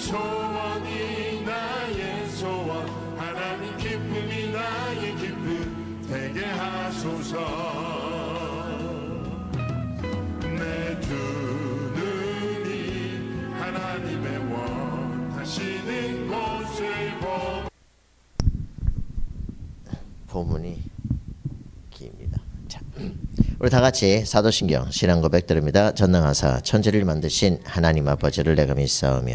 소원이 나의 소원 하나님 기쁨이 나의 기쁨 되게 하소서 내 두 눈이 하나님의 원하시는 곳을 보. 자, 우리 다 같이 사도신경 신앙 고백 드립니다. 전능하사 천지를 만드신 하나님 아버지를 내가 믿사오며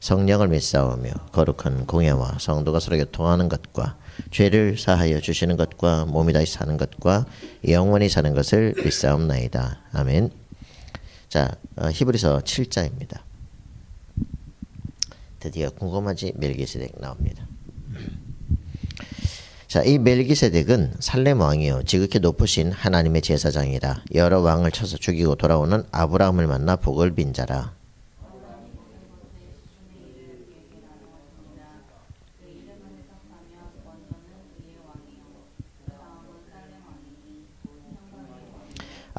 성령을 믿사오며 거룩한 공예와 성도가 서로 교통하는 것과 죄를 사하여 주시는 것과 몸이 다시 사는 것과 영원히 사는 것을 믿사옵나이다. 아멘. 자, 어, 히브리서 7장입니다. 드디어 궁금하지 멜기세덱 나옵니다. 자, 이 멜기세덱은 살렘 왕이요 지극히 높으신 하나님의 제사장이라 여러 왕을 쳐서 죽이고 돌아오는 아브라함을 만나 복을 빈 자라.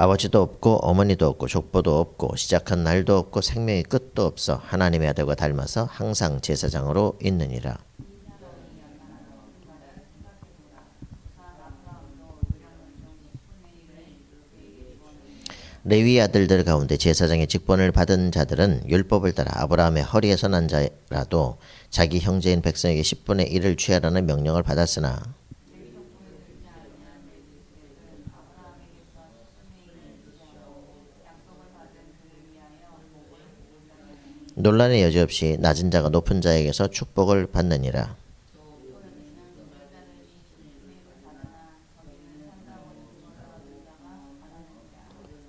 아버지도 없고 어머니도 없고 족보도 없고 시작한 날도 없고 생명의 끝도 없어 하나님의 아들과 닮아서 항상 제사장으로 있느니라. 레위 아들들 가운데 제사장의 직분을 받은 자들은 율법을 따라 아브라함의 허리에서 난 자라도 자기 형제인 백성에게 10분의 1을 취하라는 명령을 받았으나 논란의 여지 없이 낮은 자가 높은 자에게서 축복을 받느니라.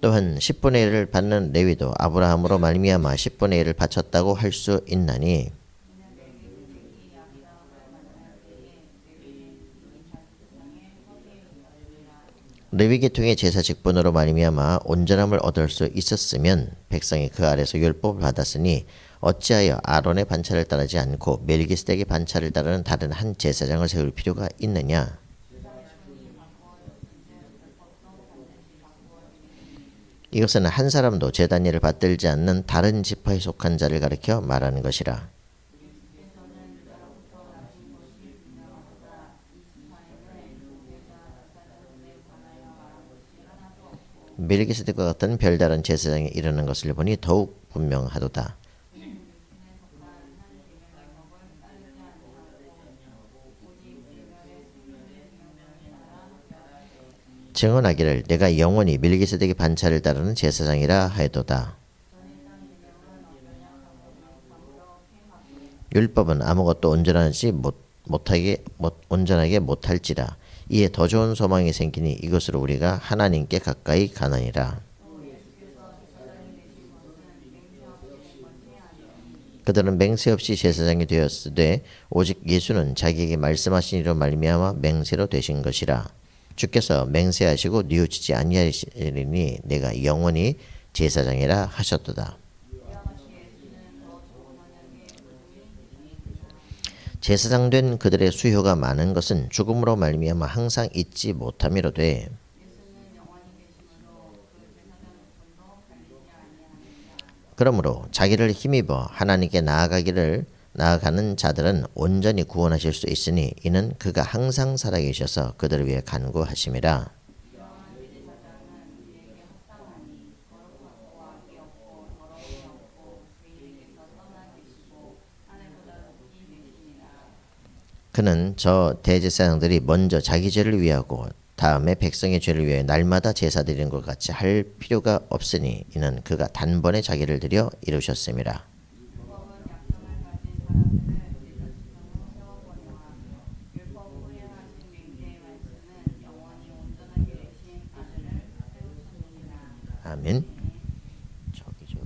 또한 10분의 1을 받는 레위도 아브라함으로 말미암아 10분의 1을 바쳤다고 할 수 있나니 레위 계통의 제사 직분으로 말미암아 온전함을 얻을 수 있었으면 백성이 그 아래서 율법을 받았으니 어찌하여 아론의 반차를 따르지 않고 멜기스덱의 반차를 따르는 다른 한 제사장을 세울 필요가 있느냐? 이것은 한 사람도 제단 일을 받들지 않는 다른 지파에 속한 자를 가리켜 말하는 것이라. 멜기세덱과 같은 별다른 제사장에 이르는 것을 보니 더욱 분명하도다. 증언하기를 내가 영원히 멜기세덱의 반차를 따르는 제사장이라 하여도다. 율법은 아무것도 온전하지 못, 못하게 못, 온전하게 못할지라 이에 더 좋은 소망이 생기니 이것으로 우리가 하나님께 가까이 가느니라. 그들은 맹세 없이 제사장이 되었으되 오직 예수는 자기에게 말씀하신 이로 말미암아 맹세로 되신 것이라. 주께서 맹세하시고 뉘우치지 아니하시리니 내가 영원히 제사장이라 하셨도다. 제사장 된 그들의 수효가 많은 것은 죽음으로 말미암아 항상 잊지 못함이로되 그러므로 자기를 힘입어 하나님께 나아가기를 나아가는 자들은 온전히 구원하실 수 있으니 이는 그가 항상 살아계셔서 그들을 위해 간구하심이라. 그는 저 대제사장들이 먼저 자기 죄를 위하고 다음에 백성의 죄를 위해 날마다 제사 드리는 것 같이 할 필요가 없으니 이는 그가 단번에 자기를 드려 이루셨음이라. 아멘. 저기 저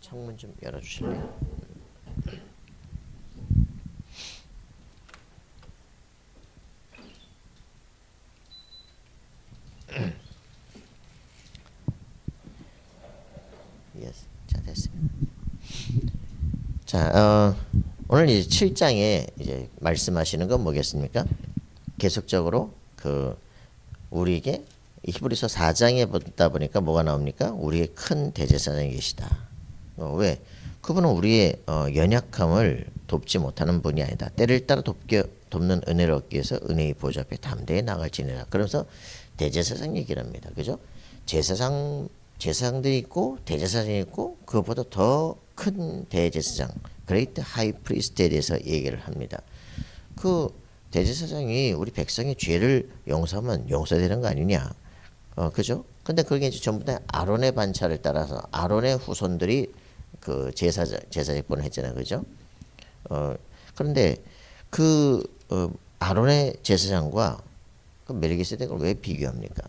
창문 좀 열어 주실래요? 자, 어, 오늘 이제 7장에 이제 말씀하시는 건 뭐겠습니까? 계속적으로 그 우리에게 히브리서 4장에 보다 보니까 뭐가 나옵니까? 우리의 큰 대제사장이 계시다. 어, 왜? 그분은 우리의 어, 연약함을 돕지 못하는 분이 아니다. 때를 따라 돕게 돕는 은혜를 얻기 위해서 은혜의 보좌 앞에 담대히 나갈지니라. 그러면서 대제사장 얘기를 합니다. 그죠? 제사장 제사장들이 있고 대제사장이 있고 그것보다 더 큰 대제사장 그레이트 하이 프리스트에 대해서 얘기를 합니다. 그 대제사장이 우리 백성의 죄를 용서하면 용서되는 거 아니냐? 어, 그죠? 근데 그게 이제 전부 다 아론의 반차를 따라서 아론의 후손들이 그 제사 제사직분을 했잖아요, 그죠? 어, 그런데 그 어, 아론의 제사장과 그 멜기세덱을 왜 비교합니까?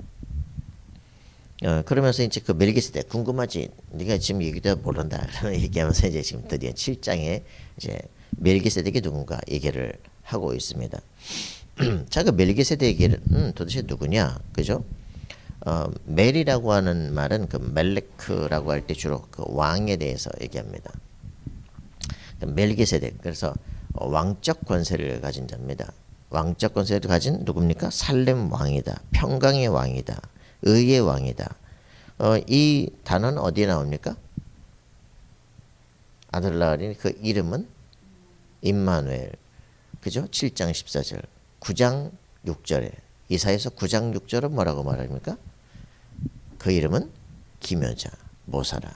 어, 그러면서 이제 그 멜기세덱 궁금하지? 네가 지금 얘기도 모른다. 얘기하면서 이제 지금 드디어 7장에 이제 멜기세덱이 누군가 얘기를 하고 있습니다. 자, 그 멜기세덱이 음, 도대체 누구냐? 그죠? 어, 멜이라고 하는 말은 그 멜레크라고 할 때 주로 그 왕에 대해서 얘기합니다. 그 멜기세덱 그래서 어, 왕적 권세를 가진 자입니다. 왕적 권세를 가진 누굽니까? 살렘 왕이다. 평강의 왕이다. 의의 왕이다. 어, 이 단어는 어디에 나옵니까? 아들 낳으니 그 이름은 임마누엘. 그죠? 7장 14절. 9장 6절에 이사에서 9장 6절은 뭐라고 말합니까? 그 이름은 기묘자 모사라.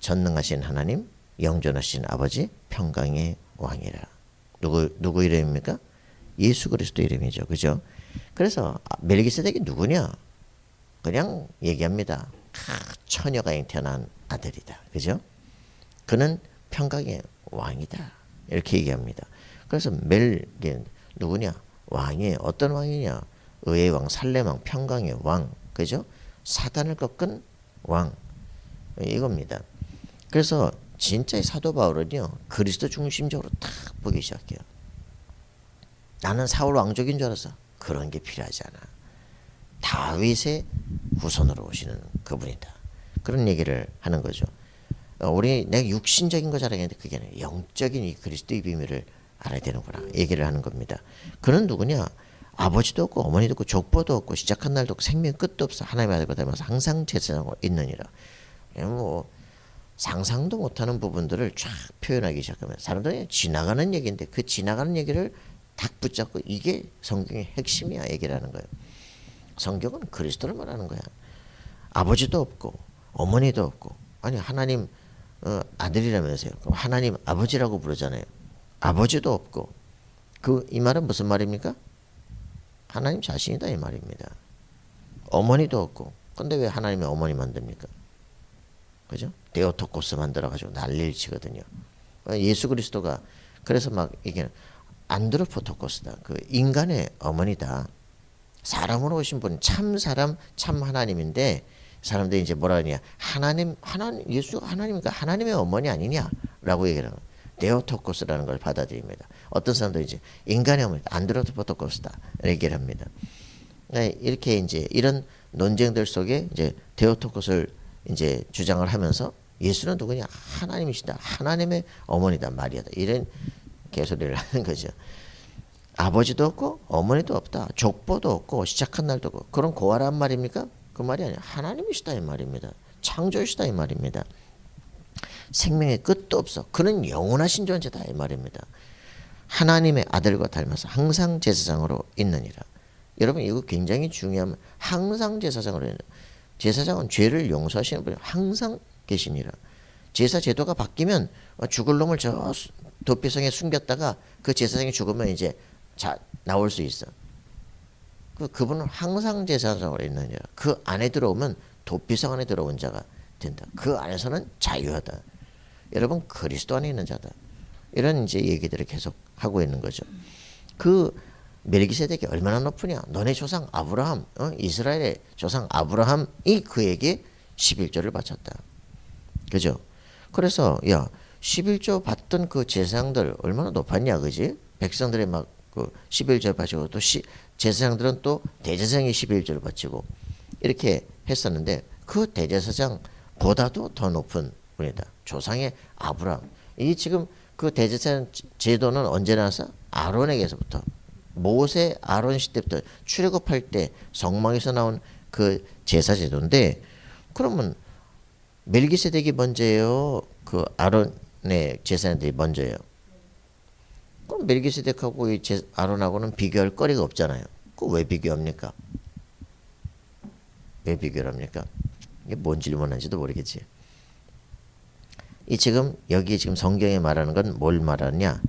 전능하신 하나님, 영존하신 아버지, 평강의 왕이라. 누구 누구 이름입니까? 예수 그리스도 이름이죠. 그죠? 그래서 아, 멜기세덱이 누구냐? 그냥 얘기합니다. 아, 처녀가 잉태한 아들이다. 그죠? 그는 평강의 왕이다. 이렇게 얘기합니다. 그래서 멜 누구냐? 왕이 어떤 왕이냐? 의의 왕, 살렘 왕, 평강의 왕. 그죠? 사단을 꺾은 왕. 이겁니다. 그래서 진짜의 사도 바울은요. 그리스도 중심적으로 딱 보기 시작해요. 나는 사울 왕족인 줄 알았어. 그런 게 필요하지 않아. 다윗의 후손으로 오시는 그분이다. 그런 얘기를 하는 거죠. 어, 우리 내가 육신적인 거 자랑했는데 그게 아니라 영적인 이 그리스도의 비밀을 알아야 되는구나. 얘기를 하는 겁니다. 그는 누구냐? 아버지도 없고 어머니도 없고 족보도 없고 시작한 날도 없고 생명 끝도 없어 하나님의 아들과 닮아서 항상 제사장으로 있느니라. 뭐 상상도 못하는 부분들을 쫙 표현하기 시작하면 사람들이 지나가는 얘기인데 그 지나가는 얘기를 딱 붙잡고 이게 성경의 핵심이야 얘기를 하는 거예요. 성경은 그리스도를 말하는 거야. 아버지도 없고 어머니도 없고 아니 하나님 어, 아들이라면서요. 그럼 하나님 아버지라고 부르잖아요. 아버지도 없고 그 이 말은 무슨 말입니까? 하나님 자신이다 이 말입니다. 어머니도 없고 근데 왜 하나님의 어머니 만듭니까? 그죠? 데오토코스 만들어 가지고 난리를 치거든요. 어, 예수 그리스도가 그래서 막 이게 안드로포토코스다. 그 인간의 어머니다. 사람으로 오신 분 참 사람 참 하나님인데 사람들이 이제 뭐라 하냐. 하나님 하나님 예수가 하나님이니까 하나님의 어머니 아니냐라고 얘기를 하는 데오토코스라는 걸 받아들입니다. 어떤 사람들이 이제 인간의 어머니 안드로포토코스다. 얘기를 합니다. 네, 이렇게 이제 이런 논쟁들 속에 이제 데오토코스를 이제 주장을 하면서 예수는 누구냐? 하나님이시다. 하나님의 어머니다. 마리아다. 이런 개소리를 하는 거죠. 아버지도 없고 어머니도 없다. 족보도 없고 시작한 날도 없고 그런 고아란 말입니까? 그 말이 아니야. 하나님이시다 이 말입니다. 창조이시다 이 말입니다. 생명의 끝도 없어. 그는 영원하신 존재다 이 말입니다. 하나님의 아들과 닮아서 항상 제사장으로 있느니라. 여러분 이거 굉장히 중요한 항상 제사장으로 있는 제사장은 죄를 용서하시는 분이 항상 계시니라. 제사 제도가 바뀌면 죽을 놈을 저 도피성에 숨겼다가 그 제사장이 죽으면 이제 자 나올 수 있어. 그 그분은 항상 제사장으로 있느니라. 그 안에 들어오면 도피성 안에 들어온 자가 된다. 그 안에서는 자유하다. 여러분 그리스도 안에 있는 자다. 이런 이제 얘기들을 계속 하고 있는 거죠. 그 멜기세덱이 얼마나 높으냐? 너네 조상 아브라함, 어? 이스라엘의 조상 아브라함이 그에게 11조를 바쳤다. 그죠? 그래서 야 11조 받던 그 제사장들 얼마나 높았냐, 그지? 백성들이 막그 11조 바치고 또 시, 제사장들은 또 대제사장이 11조를 바치고 이렇게 했었는데 그 대제사장보다도 더 높은 분이다. 조상의 아브라함. 이 지금 그 대제사장 제도는 언제 나왔어? 아론에게서부터 모세 아론 시대부터 출애굽할 때 성막에서 나온 그 제사 제도인데 그러면 멜기세덱이 먼저예요. 그 아론 의 제사장들이 먼저예요. 그럼 멜기세덱하고 아론하고는 비교할 거리가 없잖아요. 그왜 비교합니까? 왜 비교를 합니까? 이게 뭔 질문인지도 모르겠지. 이 지금 여기 지금 성경에 말하는 건 뭘 말하냐?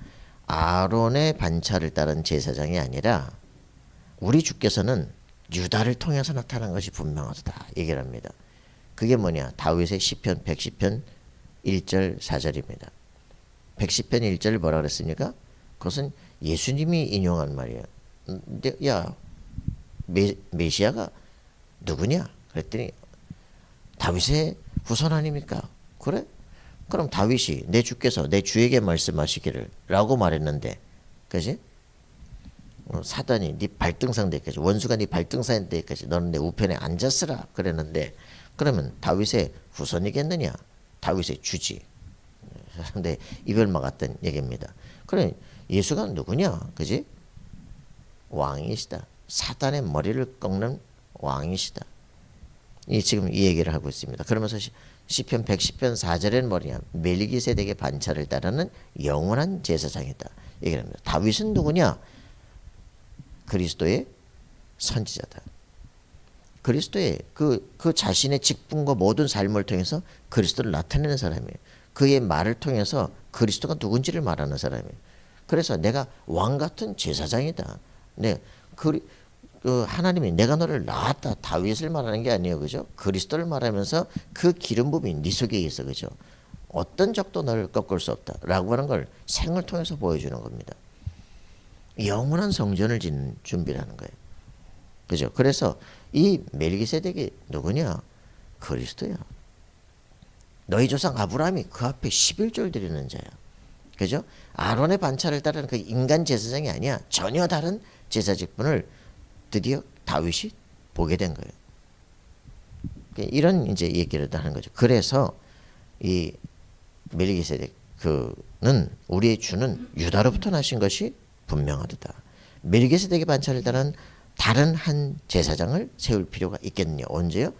아론의 반차를 따른 제사장이 아니라 우리 주께서는 유다를 통해서 나타난 것이 분명하다 얘기를 합니다. 그게 뭐냐? 다윗의 시편 110편 1절 4절입니다. 110편 1절 뭐라 그랬습니까? 그것은 예수님이 인용한 말이에요. 야 메, 메시아가 누구냐? 그랬더니 다윗의 후손 아닙니까? 그래? 그럼 다윗이 내 주께서 내 주에게 말씀하시기를 라고 말했는데 그지? 어, 사단이 네 발등상 되기까지 원수가 네 발등상 되기까지 너는 내 우편에 앉았으라 그랬는데 그러면 다윗의 후손이겠느냐? 다윗의 주지. 근데 이별 막았던 얘기입니다. 그래 예수가 누구냐? 그지? 왕이시다. 사단의 머리를 꺾는 왕이시다. 이 지금 이 얘기를 하고 있습니다. 그러면서 시- 시편 110편 4절에는 뭐냐? 멜기세덱의 반차를 따르는 영원한 제사장이다. 얘기를 합니다. 다윗은 누구냐? 그리스도의 선지자다. 그리스도의 그, 그 자신의 직분과 모든 삶을 통해서 그리스도를 나타내는 사람이에요. 그의 말을 통해서 그리스도가 누군지를 말하는 사람이에요. 그래서 내가 왕 같은 제사장이다. 네, 그, 그 하나님이 내가 너를 낳았다. 다윗을 말하는 게 아니에요, 그죠? 그리스도를 말하면서 그 기름 부음이 네 속에 있어, 그죠? 어떤 적도 너를 꺾을 수 없다라고 하는 걸 생을 통해서 보여주는 겁니다. 영원한 성전을 짓는 준비라는 거예요. 그죠? 그래서 이 멜기세덱이 누구냐? 그리스도야. 너희 조상 아브라함이 그 앞에 11절 드리는 자야. 그죠? 아론의 반차를 따르는 그 인간 제사장이 아니야. 전혀 다른 제사 직분을 드디어 다윗이 보게 된 거예요. 그러니까 이런 이제 얘기를 하는 거죠. 그래서 이 멜기세덱 그는 우리의 주는 유다로부터 나신 것이 분명하다. 멜기세덱의 반차를 따른 다른 한 제사장을 세울 필요가 있겠느냐? 언제요?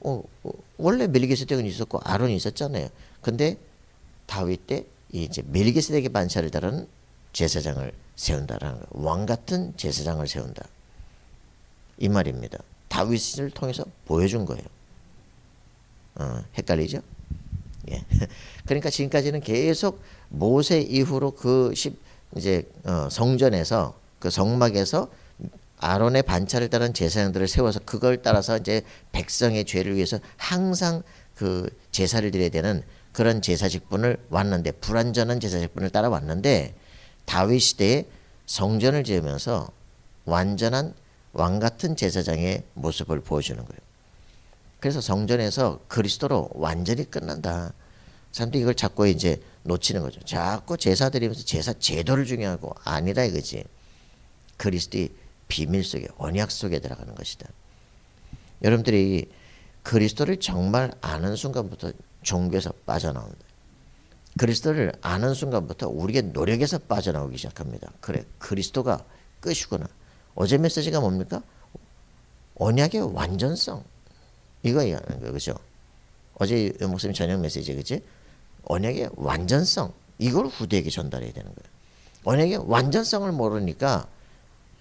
어, 어, 원래 멜기세덱은 있었고 아론이 있었잖아요. 근데 다윗 때 이제 멜기세덱의 반차를 따르는 제사장을 세운다라는 거예요. 왕 같은 제사장을 세운다. 이 말입니다. 다윗을 통해서 보여준 거예요. 어, 헷갈리죠? 예. 그러니까 지금까지는 계속 모세 이후로 그 십, 이제 어, 성전에서 그 성막에서 아론의 반차를 따른 제사장들을 세워서 그걸 따라서 이제 백성의 죄를 위해서 항상 그 제사를 드려야 되는 그런 제사 직분을 왔는데 불완전한 제사 직분을 따라 왔는데 다윗 시대에 성전을 지으면서 완전한 왕 같은 제사장의 모습을 보여주는 거예요. 그래서 성전에서 그리스도로 완전히 끝난다. 사람들이 이걸 자꾸 이제 놓치는 거죠. 자꾸 제사 드리면서 제사 제도를 중요하고 아니라 이거지. 그리스도의 비밀 속에 언약 속에 들어가는 것이다. 여러분들이 그리스도를 정말 아는 순간부터 종교에서 빠져나온다. 그리스도를 아는 순간부터 우리의 노력에서 빠져나오기 시작합니다. 그래, 그리스도가 끝이구나. 어제 메시지가 뭡니까? 언약의 완전성. 이거야, 그죠? 어제 목사님 저녁 메시지, 그지? 언약의 완전성. 이걸 후대에게 전달해야 되는 거예요. 언약의 완전성을 모르니까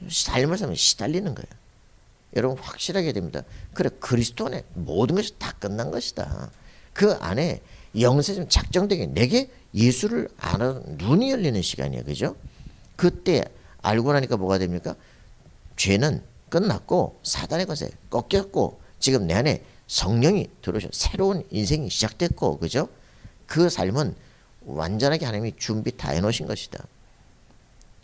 삶을 살면 시달리는 거예요. 여러분 확실하게 됩니다. 그래 그리스도 안에 모든 것이 다 끝난 것이다. 그 안에 영세좀 작정되게 내게 예수를 아는 눈이 열리는 시간이에요. 그죠? 그때 알고 나니까 뭐가 됩니까? 죄는 끝났고 사단의 것에 꺾였고 지금 내 안에 성령이 들어오셔 새로운 인생이 시작됐고 그죠? 그 삶은 완전하게 하나님이 준비 다 해놓으신 것이다.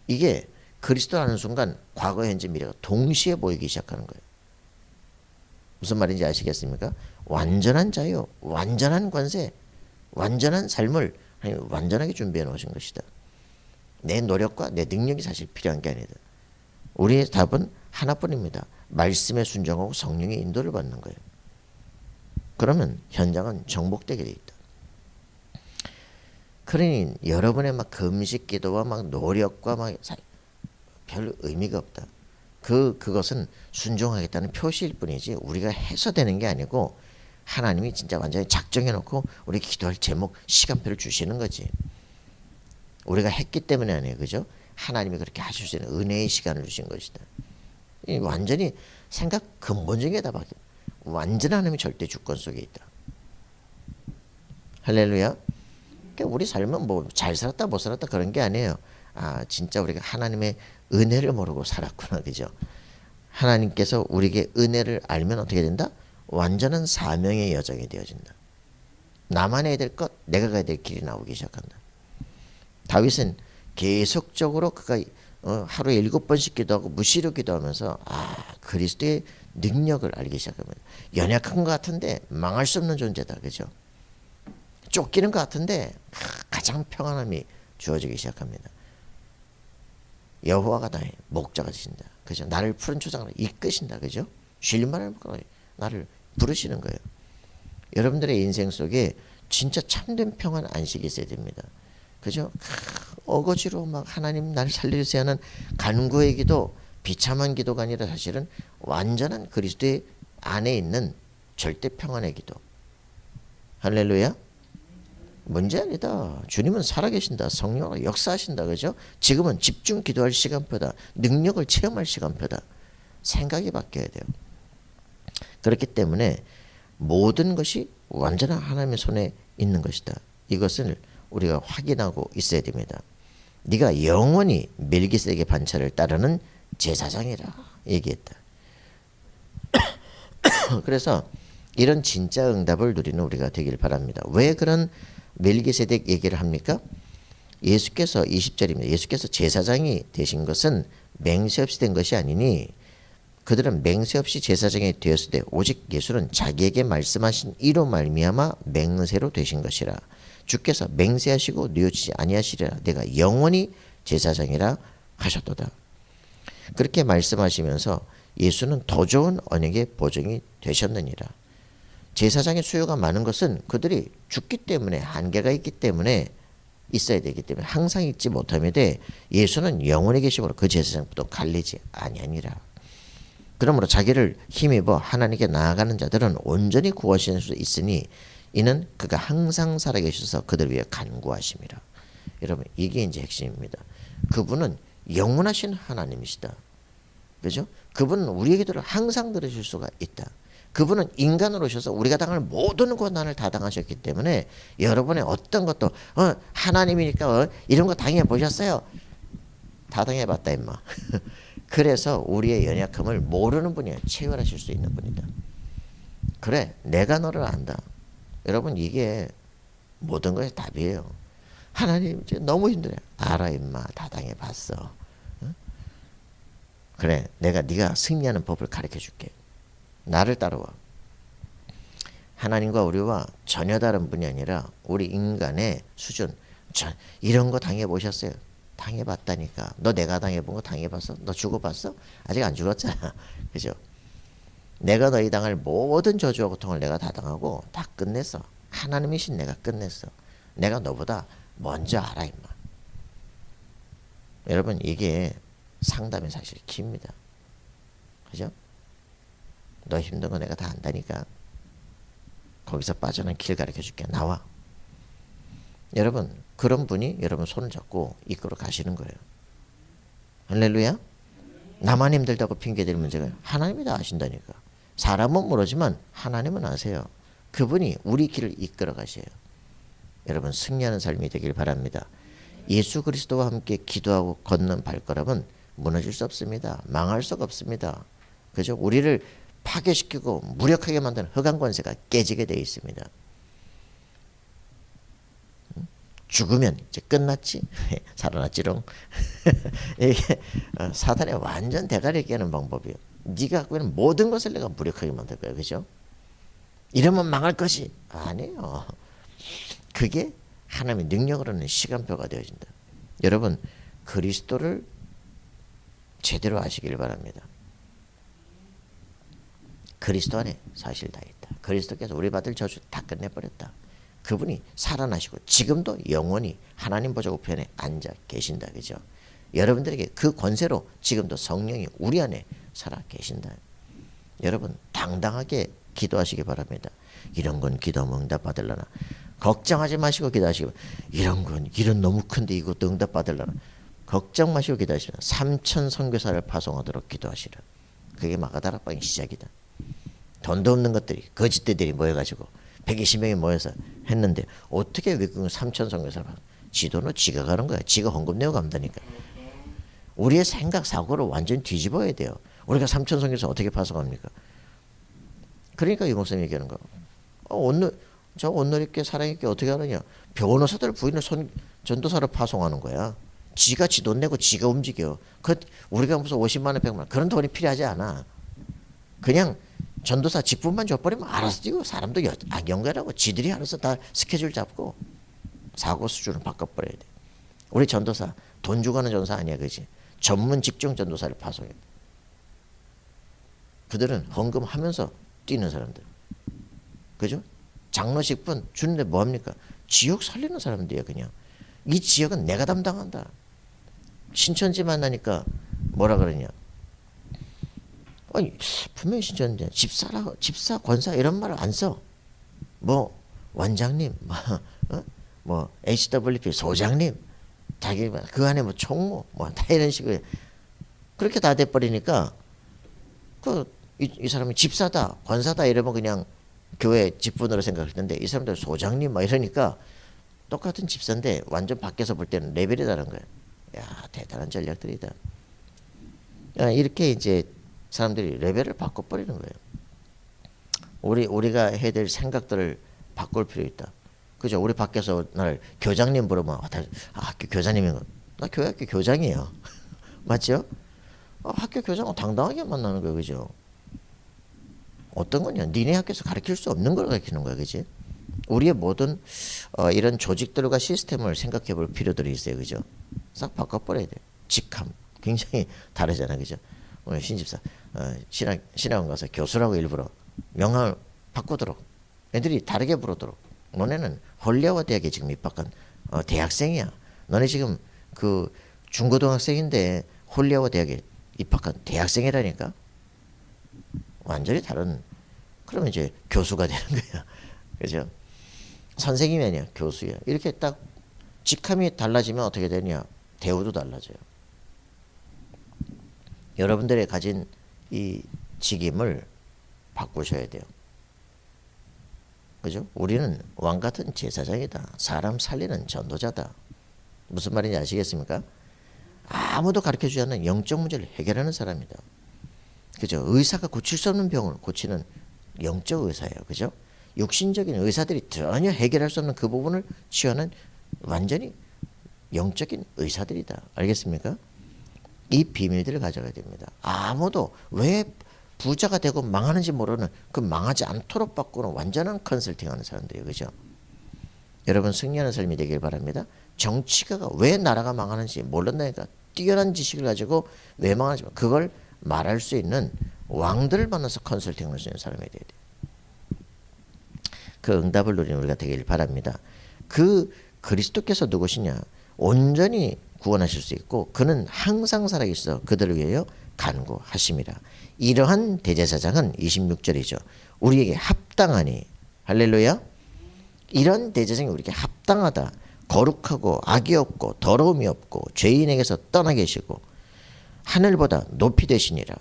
이게 그리스도라는 순간 과거, 현재, 미래가 동시에 보이기 시작하는 거예요. 무슨 말인지 아시겠습니까? 완전한 자유, 완전한 관세, 완전한 삶을 완전하게 준비해 놓으신 것이다. 내 노력과 내 능력이 사실 필요한 게 아니다. 우리의 답은 하나뿐입니다. 말씀에 순종하고 성령의 인도를 받는 거예요. 그러면 현장은 정복되게 돼 있다. 그러니 여러분의 막 금식 기도와 막 노력과 막 별 의미가 없다. 그 그것은 순종하겠다는 표시일 뿐이지 우리가 해서 되는 게 아니고 하나님이 진짜 완전히 작정해 놓고 우리 기도할 제목 시간표를 주시는 거지. 우리가 했기 때문에 아니에요. 그죠? 하나님이 그렇게 하실 수 있는 은혜의 시간을 주신 것이다. 이 완전히 생각 근본적인 게다 바뀌어. 완전 하나님이 절대 주권 속에 있다. 할렐루야. 그러니까 우리 삶은 뭐 잘 살았다 못 살았다 그런 게 아니에요. 아 진짜 우리가 하나님의 은혜를 모르고 살았구나 그죠? 하나님께서 우리에게 은혜를 알면 어떻게 된다? 완전한 사명의 여정이 되어진다. 나만 해야 될 것, 내가 가야 될 길이 나오기 시작한다. 다윗은 계속적으로 그가 어, 하루에 일곱 번씩 기도하고 무시로 기도하면서 아 그리스도의 능력을 알기 시작합니다. 연약한 것 같은데 망할 수 없는 존재다, 그죠? 쫓기는 것 같은데 가장 평안함이 주어지기 시작합니다. 여호와가 나의 목자가 되신다, 그죠? 나를 푸른 초장으로 이끄신다, 그죠? 쉴만을 나를 부르시는 거예요. 여러분들의 인생 속에 진짜 참된 평안 안식이 있어야 됩니다. 그죠? 어거지로 막 하나님 날 살려주세요 하는 간구의 기도, 비참한 기도가 아니라 사실은 완전한 그리스도의 안에 있는 절대 평안의 기도. 할렐루야. 문제 아니다. 주님은 살아계신다. 성령으로 역사하신다. 그죠? 지금은 집중 기도할 시간표다. 능력을 체험할 시간표다. 생각이 바뀌어야 돼요. 그렇기 때문에 모든 것이 완전한 하나님의 손에 있는 것이다. 이것을 우리가 확인하고 있어야 됩니다. 네가 영원히 멜기세덱의 반차를 따르는 제사장이라 얘기했다. 그래서 이런 진짜 응답을 누리는 우리가 되길 바랍니다. 왜 그런 멜기세덱 얘기를 합니까? 예수께서 20절입니다. 예수께서 제사장이 되신 것은 맹세 없이 된 것이 아니니 그들은 맹세 없이 제사장이 되었을 때 오직 예수는 자기에게 말씀하신 이로 말미암아 맹세로 되신 것이라 주께서 맹세하시고 뉘어지지 아니하시리라 내가 영원히 제사장이라 하셨도다. 그렇게 말씀하시면서 예수는 더 좋은 언약의 보증이 되셨느니라. 제사장의 수요가 많은 것은 그들이 죽기 때문에 한계가 있기 때문에 있어야 되기 때문에 항상 있지 못함에도 예수는 영원히 계심으로 그 제사장부터 갈리지 아니하니라. 그러므로 자기를 힘입어 하나님께 나아가는 자들은 온전히 구하실 수 있으니 이는 그가 항상 살아계셔서 그들 위해 간구하심이라. 여러분 이게 이제 핵심입니다. 그분은 영원하신 하나님이시다. 그죠? 그분은 우리의 기도를 항상 들으실 수가 있다. 그분은 인간으로 오셔서 우리가 당할 모든 고난을 다 당하셨기 때문에 여러분의 어떤 것도 어, 하나님이니까 어, 이런 거 당해 보셨어요? 다 당해봤다 임마. 그래서 우리의 연약함을 모르는 분이 체결하실 수 있는 분이다. 그래, 내가 너를 안다. 여러분 이게 모든 것의 답이에요. 하나님 이제 너무 힘들어. 알아 임마, 다 당해봤어. 응? 그래, 내가 네가 승리하는 법을 가르쳐 줄게. 나를 따라와. 하나님과 우리와 전혀 다른 분이 아니라 우리 인간의 수준. 저, 이런 거 당해 보셨어요? 당해 봤다니까. 너 내가 당해 본 거 당해 봤어? 너 죽어 봤어? 아직 안 죽었잖아. 그죠? 내가 너희 당할 모든 저주와 고통을 내가 다 당하고 다 끝냈어. 하나님이신 내가 끝냈어. 내가 너보다 먼저 알아 임마. 여러분 이게 상담의 사실 깁니다. 그죠? 너 힘든 거 내가 다 안다니까. 거기서 빠져난 길 가르쳐 줄게. 나와. 여러분 그런 분이 여러분 손을 잡고 이끌어 가시는 거예요. 할렐루야. 나만 힘들다고 핑계댈 문제가 하나님이 다 아신다니까. 사람은 모르지만 하나님은 아세요. 그분이 우리 길을 이끌어 가셔요. 여러분 승리하는 삶이 되길 바랍니다. 예수 그리스도와 함께 기도하고 걷는 발걸음은 무너질 수 없습니다. 망할 수가 없습니다. 그죠? 우리를 파괴시키고 무력하게 만드는 흑암 권세가 깨지게 되어 있습니다. 죽으면 이제 끝났지 살아났지롱 이게 어, 사단의 완전 대가리 깨는 방법이에요. 네가 갖고 있는 모든 것을 내가 무력하게 만들 거야, 그죠? 이러면 망할 것이 아니에요. 그게 하나님의 능력으로는 시간표가 되어진다. 여러분 그리스도를 제대로 아시길 바랍니다. 그리스도 안에 사실 다 있다. 그리스도께서 우리 받을 저주 다 끝내버렸다. 그분이 살아나시고 지금도 영원히 하나님 보좌 우편에 앉아 계신다 그죠? 여러분들에게 그 권세로 지금도 성령이 우리 안에 살아 계신다. 여러분 당당하게 기도하시기 바랍니다. 이런 건 기도하면 응답 받을라나 걱정하지 마시고 바랍니다. 이런 건 일은 너무 큰데 이것도 응답 받을라나 걱정 마시고 기도하시면 삼천 선교사를 파송하도록 기도하시라. 그게 마가다락방의 시작이다. 돈도 없는 것들이 거짓대들이 모여가지고 120명이 모여서 했는데 어떻게 외국인 3천 선교사를 파 지도는 지가 가는 거야. 지가 헌금 내고 간다니까. 우리의 생각 사고를 완전 뒤집어야 돼요. 우리가 3천 선교사 어떻게 파송합니까? 그러니까 이 목사님이 얘기하는 거. 어, 오늘 저 있게 사랑 있게 어떻게 하느냐? 변호사들 부인을 손 전도사로 파송하는 거야. 지가 지 돈 내고 지가 움직여. 그 우리가 무슨 50만 원, 100만 원 그런 돈이 필요하지 않아. 그냥 전도사 직분만 줘버리면 알아서 뛰고 사람도 여- 악연가라고 지들이 알아서 다 스케줄 잡고 사고 수준을 바꿔버려야 돼. 우리 전도사 돈 주고 하는 전도사 아니야, 그지? 전문 직종 전도사를 파송해. 그들은 헌금하면서 뛰는 사람들. 그죠? 장로식분 주는데 뭐 합니까? 지역 살리는 사람들이야 그냥. 이 지역은 내가 담당한다. 신천지 만나니까 뭐라 그러냐? 아니 분명히 신천지 집사라 집사 권사 이런 말을 안 써. 뭐 원장님, 뭐, 어? 뭐 HWP 소장님, 자기 그 안에 뭐 총무, 뭐 다 이런 식으로 그렇게 다 돼버리니까 그이 이 사람이 집사다, 권사다 이러면 그냥 교회 직분으로 생각할 텐데 이 사람들 소장님 막 이러니까 똑같은 집사인데 완전 밖에서 볼 때는 레벨이 다른 거야. 야 대단한 전략들이다. 야, 이렇게 이제 사람들이 레벨을 바꿔버리는 거예요. 우리 우리가 해야 될 생각들을 바꿀 필요 있다. 그죠? 우리 밖에서 날 교장님 부르면 아, 다- 아, 학교 교장님인 거. 나 교회 학교 교장이에요. 맞죠? 아, 학교 교장은 당당하게 만나는 거예요, 그죠? 어떤 거냐? 니네 학교에서 가르칠 수 없는 걸 가르치는 거야, 그지? 우리의 모든 어, 이런 조직들과 시스템을 생각해 볼 필요들이 있어요, 그죠? 싹 바꿔버려야 돼. 직함 굉장히 다르잖아, 그죠? 오늘 신집사 어, 신학 신학원 가서 교수라고 일부러 명함을 바꾸도록 애들이 다르게 부르도록 너네는 홀리아와 대학에 지금 입학한 어, 대학생이야. 너네 지금 그 중고등학생인데 홀리아와 대학에 입학한 대학생이라니까. 완전히 다른 그러면 이제 교수가 되는 거야. 그죠? 선생님이 아니야. 교수야. 이렇게 딱 직함이 달라지면 어떻게 되냐? 대우도 달라져요. 여러분들의 가진 이 직임을 바꾸셔야 돼요. 그죠? 우리는 왕 같은 제사장이다. 사람 살리는 전도자다. 무슨 말인지 아시겠습니까? 아무도 가르쳐 주지 않는 영적 문제를 해결하는 사람이다. 그죠? 의사가 고칠 수 없는 병을 고치는 영적 의사예요. 그죠? 육신적인 의사들이 전혀 해결할 수 없는 그 부분을 치유하는 완전히 영적인 의사들이다. 알겠습니까? 이 비밀들을 가져가야 됩니다. 아무도 왜 부자가 되고 망하는지 모르는 그 망하지 않도록 바꾸는 완전한 컨설팅하는 사람들이에요. 그죠? 여러분 승리하는 삶이 되길 바랍니다. 정치가가 왜 나라가 망하는지 모른다니까 뛰어난 지식을 가지고 왜 망하는지 그걸 말할 수 있는 왕들을 만나서 컨설팅할 수 있는 사람이 돼야 돼. 그 응답을 누리는 우리가 되길 바랍니다. 그 그리스도께서 누구시냐? 온전히 구원하실 수 있고 그는 항상 살아 있어 그들을 위하여 간구하심이라. 이러한 대제사장은 26절이죠. 우리에게 합당하니 할렐루야. 이런 대제사장이 우리에게 합당하다. 거룩하고 악이 없고 더러움이 없고 죄인에게서 떠나 계시고 하늘보다 높이 되시니라.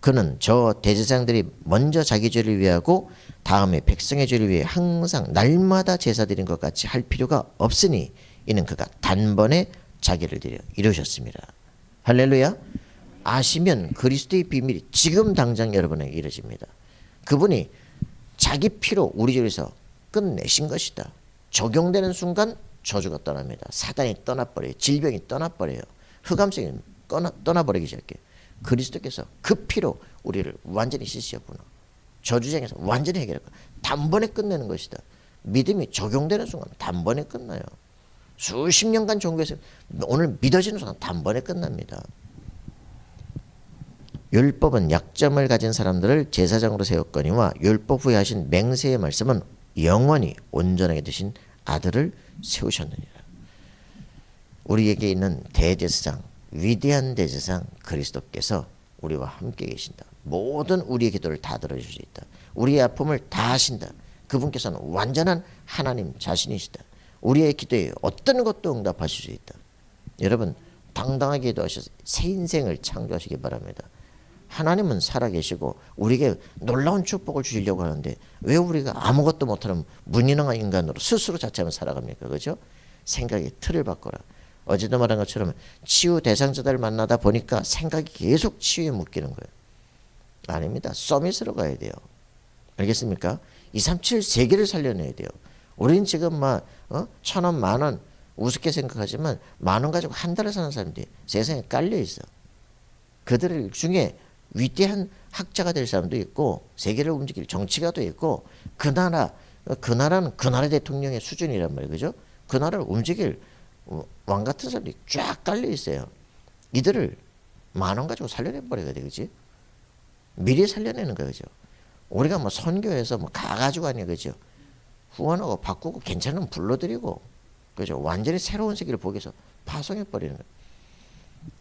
그는 저 대제사장들이 먼저 자기 죄를 위하고 다음에 백성의 죄를 위해 항상 날마다 제사 드린 것 같이 할 필요가 없으니 이는 그가 단번에 자기를 드려 이루셨습니다. 할렐루야. 아시면 그리스도의 비밀이 지금 당장 여러분에게 이루어집니다. 그분이 자기 피로 우리 죄에서 끝내신 것이다. 적용되는 순간 저주가 떠납니다. 사단이 떠나버려요. 질병이 떠나버려요. 흑암성이 떠나, 떠나버리기 시작해. 그리스도께서 그 피로 우리를 완전히 씻으셨구나. 저주쟁에서 완전히 해결했고 단번에 끝내는 것이다. 믿음이 적용되는 순간 단번에 끝나요. 수십 년간 종교에서 오늘 믿어지는 순간 단번에 끝납니다. 율법은 약점을 가진 사람들을 제사장으로 세웠거니와 율법 후에 하신 맹세의 말씀은 영원히 온전하게 되신 아들을 세우셨느니라. 우리에게 있는 대제사장 위대한 대제사장 그리스도께서 우리와 함께 계신다. 모든 우리의 기도를 다 들어주실 수 있다. 우리의 아픔을 다 하신다. 그분께서는 완전한 하나님 자신이시다. 우리의 기도에 어떤 것도 응답하실 수 있다. 여러분 당당하게 기도하셔서 새 인생을 창조하시기 바랍니다. 하나님은 살아계시고 우리에게 놀라운 축복을 주시려고 하는데 왜 우리가 아무것도 못하는 무능한 인간으로 스스로 자체만 살아갑니까? 그죠? 생각의 틀을 바꿔라. 어제도 말한 것처럼 치유 대상자들을 만나다 보니까 생각이 계속 치유에 묶이는 거예요. 아닙니다. 서밋으로 가야 돼요. 알겠습니까? 237 세계를 살려내야 돼요. 우리는 지금 막 어? 천 원, 만 원 우습게 생각하지만 만 원 가지고 한 달을 사는 사람들이 세상에 깔려 있어. 그들 중에 위대한 학자가 될 사람도 있고 세계를 움직일 정치가도 있고 그 나라 그 나라는 그 나라 대통령의 수준이란 말이에요. 그죠? 그 나라를 움직일 왕 같은 사람들이 쫙 깔려 있어요. 이들을 만 원 가지고 살려내 버려야 돼. 그지? 미리 살려내는. 그죠? 우리가 뭐 선교해서 뭐 가가지고 아니야. 그죠? 후원하고 바꾸고 괜찮으면 불러드리고 그죠? 완전히 새로운 세계를 보기 위해서 파송해 버리는.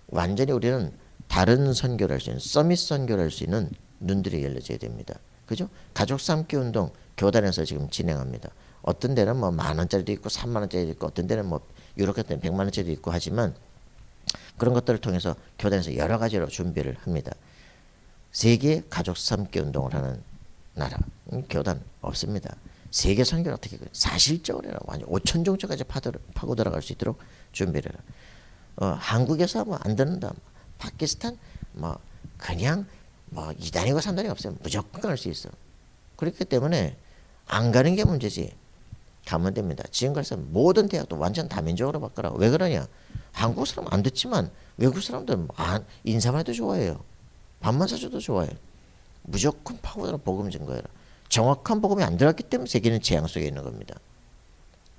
완전히 우리는 다른 선교를 할 수 있는 서밋 선교를 할 수 있는 눈들이 열려져야 됩니다. 그죠? 가족 삼기 운동 교단에서 지금 진행합니다. 어떤 데는 뭐 만 원짜리도 있고 삼만 원짜리도 있고 어떤 데는 뭐 유럽 같은 백만 원짜리도 있고 하지만 그런 것들을 통해서 교단에서 여러 가지로 준비를 합니다. 세계 가족 삼기 운동을 하는 나라 음, 교단 없습니다. 세계 선교를 어떻게 그 사실적으로 해라. 완전 5천 종족까지 파고 들어갈 수 있도록 준비를 해라. 어, 한국에서 하면 안 되는다. 파키스탄 뭐 그냥 뭐 2단이고 3단이 없어요. 무조건 갈 수 있어. 그렇기 때문에 안 가는 게 문제지. 가면 됩니다. 지금 가서 모든 대학도 완전 다민족으로 바꿔라. 왜 그러냐? 한국 사람 안 듣지만 외국 사람들은 안, 인사만 해도 좋아해요. 밥만 사줘도 좋아해요. 무조건 파고들어 복음 증거해라. 정확한 복음이 안 들어갔기 때문에 세계는 재앙 속에 있는 겁니다.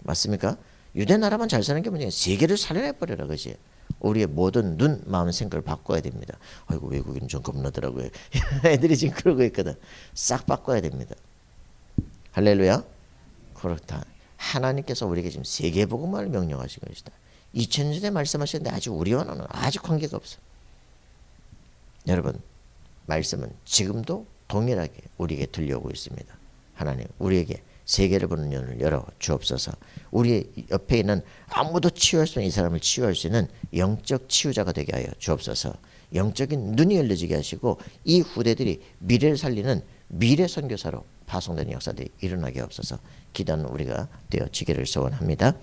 맞습니까? 유대 나라만 잘 사는 게 문제야. 세계를 살려내 버려라, 그지? 우리의 모든 눈, 마음, 생각을 바꿔야 됩니다. 아이고 외국인 좀 겁나더라고요. 애들이 지금 그러고 있거든. 싹 바꿔야 됩니다. 할렐루야. 그렇다. 하나님께서 우리에게 지금 세계 복음을 명령하신 것이다. 2000년 전에 말씀하셨는데 아직 우리와는 아직 관계가 없어. 여러분, 말씀은 지금도 동일하게 우리에게 들려오고 있습니다. 하나님, 우리에게 세계를 보는 눈을 열어 주옵소서. 우리 옆에 있는 아무도 치유할 수 없는 이 사람을 치유할 수 있는 영적 치유자가 되게 하여 주옵소서. 영적인 눈이 열려지게 하시고 이 후대들이 미래를 살리는 미래 선교사로 파송되는 역사들이 일어나게 없어서 기도하는 우리가 되어지기를 소원합니다.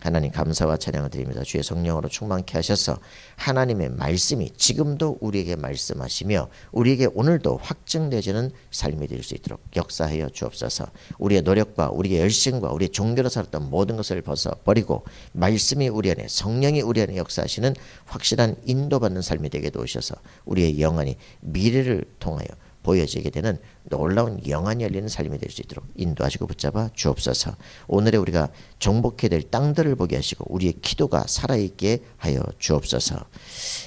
하나님 감사와 찬양을 드립니다. 주의 성령으로 충만케 하셔서 하나님의 말씀이 지금도 우리에게 말씀하시며 우리에게 오늘도 확증되지는 삶이 될 수 있도록 역사하여 주옵소서. 우리의 노력과 우리의 열심과 우리의 종교로 살았던 모든 것을 벗어 버리고 말씀이 우리 안에 성령이 우리 안에 역사하시는 확실한 인도받는 삶이 되게 도우셔서 우리의 영혼이 미래를 통하여 보여지게 되는 놀라운 영안이 열리는 삶이 될 수 있도록 인도하시고 붙잡아 주옵소서. 오늘의 우리가 정복해야 될 땅들을 보게 하시고 우리의 기도가 살아있게 하여 주옵소서.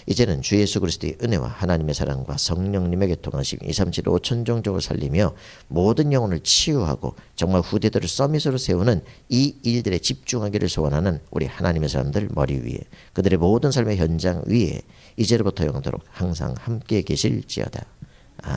이제는 주 예수 그리스도의 은혜와 하나님의 사랑과 성령님의 교통하심 237 5천 종족을 살리며 모든 영혼을 치유하고 정말 후대들을 서밋으로 세우는 이 일들에 집중하기를 소원하는 우리 하나님의 사람들 머리 위에 그들의 모든 삶의 현장 위에 이제로부터 영원토록 항상 함께 계실지어다.